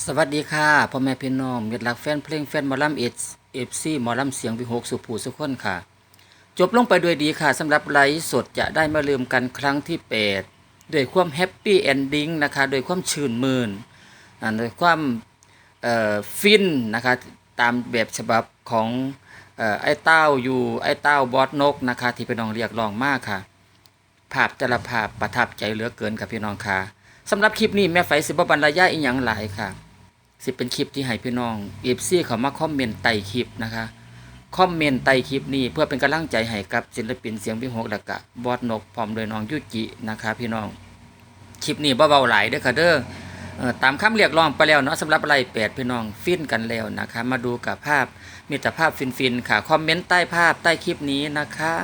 สวัสดีค่ะพ่อแม่พี่น้องมิตรรักแฟนเพลงแฟนมอลำเอเอฟซีมอลำเสียงวิหกสุภูสุขคนค่ะ จบลงไปด้วยดีค่ะสำหรับไลฟ์สดจะได้มาลืมกันครั้งที่ 8 ด้วยความแฮปปี้เอนดิ้งนะคะโดยความชื่นมื่นอ่าโดยความเอ่อฟินนะคะตามแบบฉบับของเอ่อไอ้เต้าอยู่ไอ้เต้าบอสนกนะคะที่พี่น้องเรียกร้องมากค่ะ ภาพแต่ละภาพประทับใจเหลือเกินกับพี่น้องค่ะ สำหรับคลิปนี้แม่ไฟสิบบรรยายอีหยังหลายค่ะ สิเป็นคลิปที่ให้พี่น้องเอฟซีเขามาคอมเมนต์ใต้คลิปนะคะคอมเมนต์ใต้คลิปนี้เพื่อเป็นกำลังใจให้กับศิลปินเสียงพิหกและกะบอสนกพร้อมโดยน้องยุจินะคะพี่น้องคลิปนี้เบาๆหลายเด้อค่ะเด้อตามคำเรียกร้องไปแล้วเนาะสำหรับอะไรแปดพี่น้องฟินกันแล้วนะคะ มาดูกับภาพมิตรภาพฟินๆค่ะคอมเมนต์ใต้ภาพใต้คลิปนี้นะคะ